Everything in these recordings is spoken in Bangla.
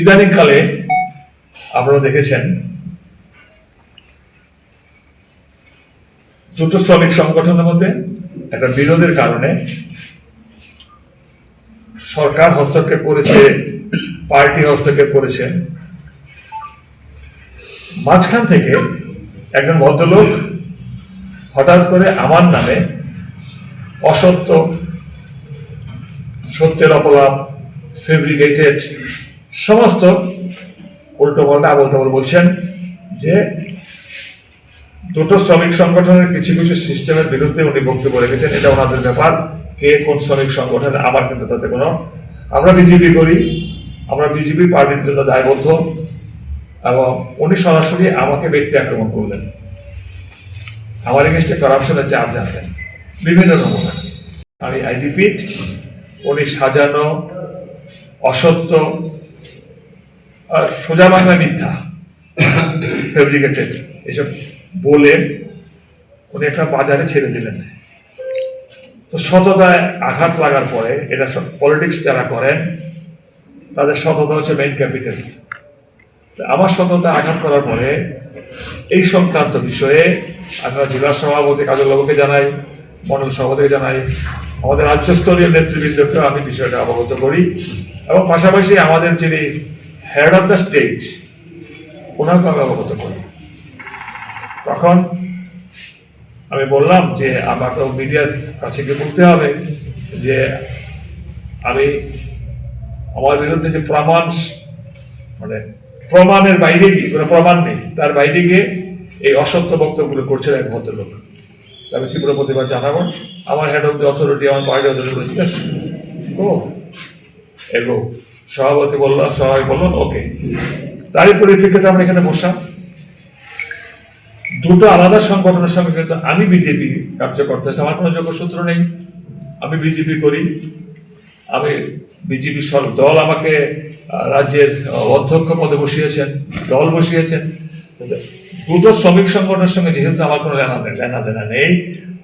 ইদানিংকালে আপনারা দেখেছেন, দুটো শ্রমিক সংগঠনের মধ্যে একটা বিরোধের কারণে সরকার হস্তক্ষেপ করেছে, পার্টি হস্তক্ষেপ করেছে। মাঝখান থেকে একজন ভদ্রলোক হঠাৎ করে আমার নামে অসত্য, সত্যের অপলাপ ফেব্রিকেটেড সমস্ত উল্টো পাল্টা, আবল তাবল বলছেন যে দুটো শ্রমিক সংগঠনের কিছু কিছু সিস্টেমের বিরুদ্ধে উনি বক্তব্য রেখেছেন, এটা ওনাদের ব্যাপার, কে কোন শ্রমিক সংগঠন আমার কিন্তু তাতে কোনো, আমরা বিজেপি করি, আমরা বিজেপি পার্টির জন্য দায়বদ্ধ, এবং উনি সরাসরি আমাকে ব্যক্তি আক্রমণ করলেন। আমার এগেস্টে করাপশনের চাপ জানলেন বিভিন্ন নমুনা। আমি আই রিপিট উনি সাজানো, অসত্য আর সোজা বাংলা মিথ্যা। ফেব্রিকেটেড এসব বলে উনি একটা বাজারে ছেড়ে দিলেন। তো সততায় আঘাত লাগার পরে এটা সব পলিটিক্স যারা করেন, তাদের সততা হচ্ছে মেইন ক্যাপিটাল আমার সততা আঘাত করার পরে এই সংক্রান্ত বিষয়ে আমরা জেলা সভাপতি কাজল বাবুকে জানাই, মন্ডল সভাপতিকে জানাই, আমাদের রাজ্যস্তরীয় নেতৃবৃন্দকে আমি বিষয়টা অবগত করি। এবং পাশাপাশি আমাদের যিনি হেড অফ দ্য স্টেট ওনাকে আমি অবগত করি তখন আমি বললাম যে আমাকে মিডিয়ার কাছে গিয়ে বলতে হবে যে, আমি আমার বিরুদ্ধে যে প্রমাণ মানে প্রমাণের বাইরে গিয়ে, কোনো প্রমাণ নেই, তার বাইরে গিয়ে এই অসত্য বক্তব্যগুলো করছেন এক ভদ্রলোক। আমি তীব্র প্রতিবাদ জানাব। আমার হেড অফ দ্য অথরিটি আমার পার্টি অথরিটি ঠিক আছে এগো। সভাপতি বললাম সভাপতি বললাম ওকে। তারই পরিপ্রেক্ষিতে আমরা এখানে বসলাম। দুটো আলাদা সংগঠনের সঙ্গে কিন্তু আমি বিজেপি কার্যকর্তা। আমার কোনো যোগসূত্র নেই। আমি বিজেপি করি। আমি বিজেপি সর দল আমাকে রাজ্যের অধ্যক্ষ পদে বসিয়েছেন, দল বসিয়েছেন। দুটো শ্রমিক সংগঠনের সঙ্গে যেহেতু আমার কোনো লেনা লেনা দেনা নেই,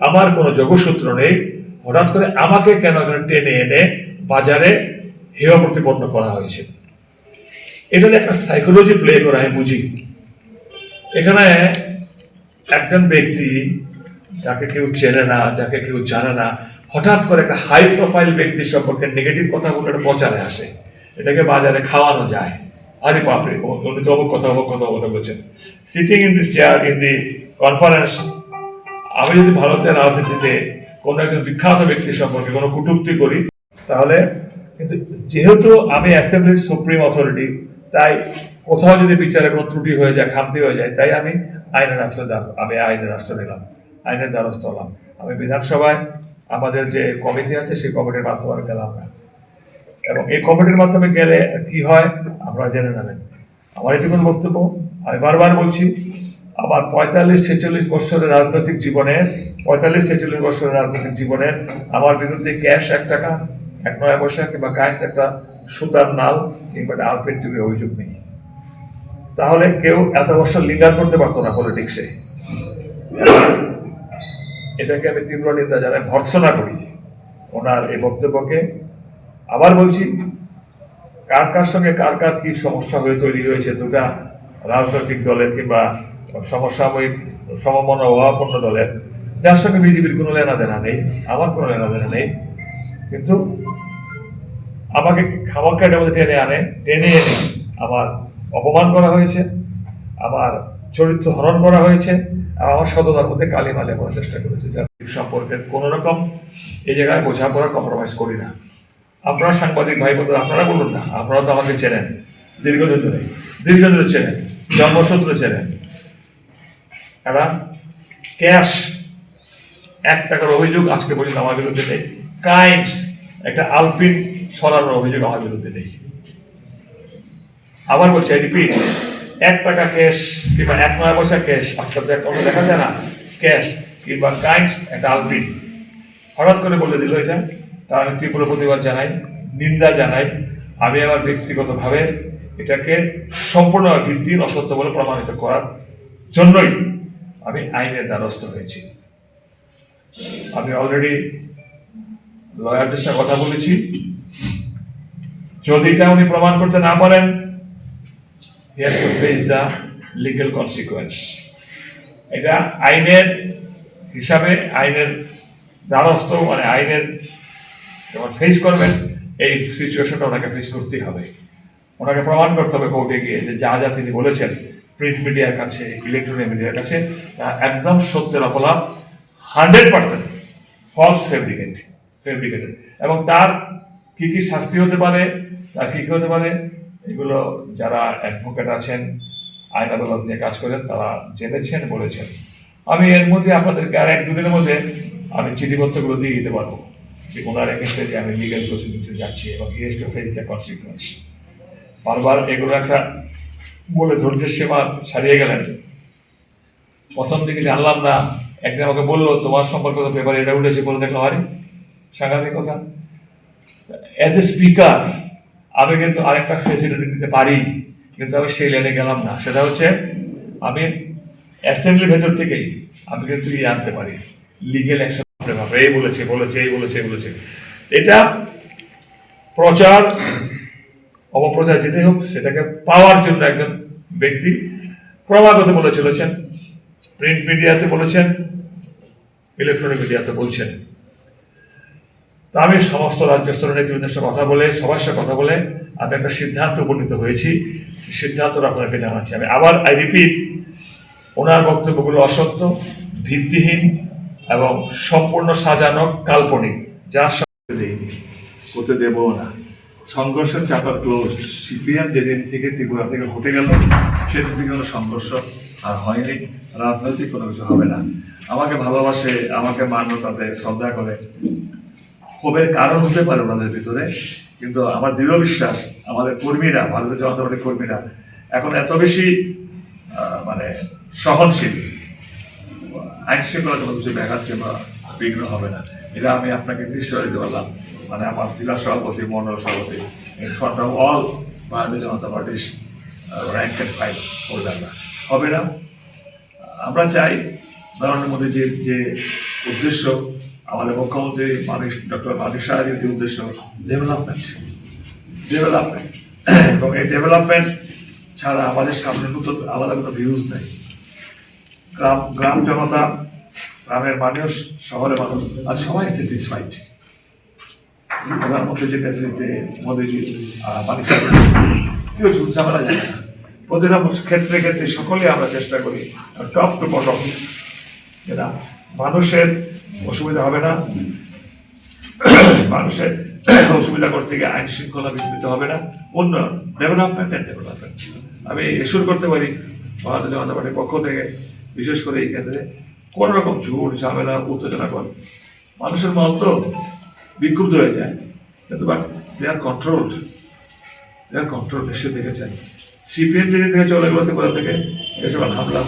আমার কোনো যোগসূত্র নেই, হঠাৎ করে আমাকে কেন এখানে টেনে এনে বাজারে হেয় প্রতিপন্ন করা হয়েছে। এটাতে একটা সাইকোলজি প্লে করা আমি বুঝি? এখানে একজন ব্যক্তি যাকে কেউ চেনে না, যাকে কেউ জানে না, হঠাৎ করে একটা হাই প্রোফাইল ব্যক্তি সম্পর্কে নেগেটিভ কথা বলে একটা প্রচারে আসে। এটাকে বাজারে খাওয়ানো যায়। আরে বাপরে উনি তো কথা অমুক কথা কথা বলছেন। Sitting in this chair in the conference আমি যদি ভারতের রাজনীতিতে কোনো একজন বিখ্যাত ব্যক্তি সম্পর্কে কোনো কটূক্তি করি, তাহলে কিন্তু যেহেতু আমি অ্যাসেম্বলির সুপ্রিম অথরিটি তাই কোথাও যদি বিচারে কোনো ত্রুটি হয়ে যায়, খামতি হয়ে যায়, তাই আমি আইনের দ্বার- আমি আইনের রাষ্ট্র নিলাম, আইনের দ্বারস্থ হলাম। আমি বিধানসভায় আমাদের যে কমিটি আছে, সেই কমিটির মাধ্যমে গেলাম না এবং এই কমিটির মাধ্যমে গেলে কি হয় আপনারা জেনে নেবেন। আমার এটুকুন বক্তব্য, আমি বারবার বলছি, আমার পঁয়তাল্লিশ ছেচল্লিশ বছরের রাজনৈতিক জীবনে, পঁয়তাল্লিশ ছেচল্লিশ বছরের রাজনৈতিক জীবনের আমার বিরুদ্ধে ক্যাশ এক টাকা এক নয় পয়সা কিংবা কাজ একটা সুতার নাল কিংবা একটা আলপের যুগের অভিযোগ নেই। তাহলে কেউ এত বছর লিডার করতে পারতো না পলিটিক্সে এটাকে আমি তীব্র নিন্দা জানাই ভর্সনা করি। ওনার এই বক্তব্যকে আবার বলছি, কার কার সঙ্গে কার কার কি সমস্যা হয়ে তৈরি হয়েছে দুটা রাজনৈতিক দলের কিংবা সমসাময়িক সমমন অভাবপন্ন দলের, যার সঙ্গে বিজেপির কোনো লেনা দেনা নেই, আমার কোনো লেনা দেনা নেই। কিন্তু আমাকে খামাক্কা এটার মধ্যে টেনে আনে, টেনে এনে আমার অপমান করা হয়েছে, আমার চরিত্র হরণ করা হয়েছে, আর আমার সততার মধ্যে কালি মালে করার চেষ্টা করেছে, যার সম্পর্কে কোনো রকম এই জায়গায় বোঝাপড়া কম্প্রোমাইজ করি না। আপনারা সাংবাদিক ভাই বোনরা, আপনারা বলুন না, আপনারা তো আমাকে চেনেন, দীর্ঘদিন ধরে, দীর্ঘদিন চেনেন, জন্মসূত্র চেনেন। এরা ক্যাশ, এক টাকার অভিযোগ আজকে পর্যন্ত আমার বিরুদ্ধে নেই। কাইন্ডস একটা আলপিন সরানোর অভিযোগ আমার বিরুদ্ধে নেই। আবার বলছি, রিপিট, এক টাকা ক্যাশ কিংবা এক নয় পয়সা ক্যাশ আজকাল তো একটা দেখা যায় না, ক্যাশ কিংবা কাইন্ডস একটা আলপিন। হঠাৎ করে বলে দিল এটা। তা আমি তীব্র প্রতিবাদ জানাই, নিন্দা জানাই। আমি আমার ব্যক্তিগতভাবে এটাকে সম্পূর্ণ ভিত্তিহীন অসত্য বলে প্রমাণিত করার জন্যই আমি আইনের দ্বারস্থ হয়েছি। আমি অলরেডি লয়ারদের সাথে কথা বলেছি। যদি এটা উনি প্রমাণ করতে না পারেন he has to face the legal consequence এটা আইনের হিসাবে, আইনের দ্বারস্থ মানে আইনের যখন ফেস করবেন, এই সিচুয়েশনটা ওনাকে ফেস করতেই হবে। ওনাকে প্রমাণ করতে হবে কোর্টে গিয়ে যে যা যা তিনি বলেছেন প্রিন্ট মিডিয়ার কাছে ইলেকট্রনিক মিডিয়ার কাছে, তা একদম সত্যের অপলাপ hundred percent false fabricate fabricated এবং তার কি কি শাস্তি হতে পারে, তার কি কী হতে পারে, এগুলো যারা অ্যাডভোকেট আছেন, আইন আদালত নিয়ে কাজ করেন, তারা জেনেছেন, বলেছেন। আমি এর মধ্যে আপনাদেরকে আর এক দুদিনের মধ্যে আমি চিঠিপত্রগুলো দিয়ে দিতে পারব, যে ওনার এক্ষেত্রে যে আমি লিগাল প্রসিডিংসে যাচ্ছি এবং yes to face the consequence বারবার এগুলো একটা বলে ধৈর্যের সীমা ছাড়িয়ে গেলেন। প্রথম দিকে জানলাম না একদিন আমাকে বলল, তোমার সম্পর্কে তো পেপারে এটা উঠেছে বলে দেখলাম, আরে সাংঘাতিক কথা। অ্যাজ এ স্পিকার আমি কিন্তু আরেকটা ফেসিলিটি নিতে পারি, কিন্তু আমি সেই লাইনে গেলাম না। সেটা হচ্ছে, আমি অ্যাসেম্বলির ভেতর থেকেই আমি কিন্তু ইয়ে আনতে পারি। লিগেল অ্যাকশন এই বলেছে বলেছে, এই বলেছে এই বলেছে। এটা প্রচার, অপপ্রচার যেটাই হোক, সেটাকে পাওয়ার জন্য একজন ব্যক্তি ক্রমাগত বলে চলেছেন প্রিন্ট মিডিয়াতে বলেছেন ইলেকট্রনিক মিডিয়াতে বলছেন। তা আমি সমস্ত রাজ্য স্তরের নেতৃবৃন্দের সাথে কথা বলে, সবার সাথে কথা বলে আমি একটা সিদ্ধান্ত উপনীত হয়েছি। সিদ্ধান্তটা আপনাদেরকে জানাচ্ছি। আমি আবার আই রিপিট ওনার বক্তব্যগুলো অসত্য, ভিত্তিহীন এবং সম্পূর্ণ সাজানো কাল্পনিক। যার সাথে দেয়নি হতে দেব না। সংঘর্ষের চাপার ক্লোজ সিপিএম যেদিন থেকে ত্রিপুরা থেকে হটে গেল, সেদিন থেকে কোনো সংঘর্ষ আর হয়নি। রাজনৈতিক কোনো কিছু হবে না। আমাকে ভালোবাসে, আমাকে মান্য, তাদের শ্রদ্ধা করে। ক্ষোভের কারণ হতে পারে ওনাদের ভিতরে, কিন্তু আমার দৃঢ় বিশ্বাস, আমাদের কর্মীরা ভারতীয় জনতা পার্টির কর্মীরা এখন এত বেশি মানে সহনশীল। আইন শৃঙ্খলা কোনো কিছু ব্যাঘাত কিংবা বিঘ্ন হবে না। এটা আমি আপনাকে নিশ্চয় দিতে পারলাম। মানে আমার জেলা সভাপতি, মন্ডল সভাপতি ফ্রন্ট অফ অল ভারতীয় জনতা পার্টির র্যাঙ্ক অ্যান্ড ফাইল না হবে না। আমরা চাই নরেন্দ্র মোদী যে যে উদ্দেশ্য আমাদের মুখ্যমন্ত্রী মানুষ ডক্টর মানিক সাহায্যের উদ্দেশ্য ডেভেলপমেন্ট ডেভেলপমেন্ট এবং এই ডেভেলপমেন্ট ছাড়া আমাদের সামনে নতুন আলাদা কোনো ভিউজ নেই। গ্রাম গ্রাম জনতা, গ্রামের মানুষ, শহরের মানুষ, আর সবাই স্যাটিসফাইড প্রধানমন্ত্রী যে নেতৃত্বে মোদীজি সাহেব কেউ ঝামেলা যায় না। প্রতিটা ক্ষেত্রে ক্ষেত্রে সকলেই আমরা চেষ্টা করি টপ টু বটম যেটা মানুষের অসুবিধা হবে না। মানুষের অসুবিধা করতে গিয়ে আইন শৃঙ্খলা বিঘ্নিত হবে না। উন্নয়ন ডেভেলপমেন্ট অ্যান্ড ডেভেলপমেন্ট আমি এসুর করতে পারি, ভারতীয় জনতা পার্টির পক্ষ থেকে, বিশেষ করে এই ক্ষেত্রে কোনো রকম ঝুট, ঝামেলা, উত্তেজনা করে। মানুষের মন তো বিক্ষুব্ধ হয়ে যায়। কিন্তু but they are controlled they are control নিশ্চয় দেখেছেন সিপিএম যদি থেকে চলে গেলো থেকে এসব হামলা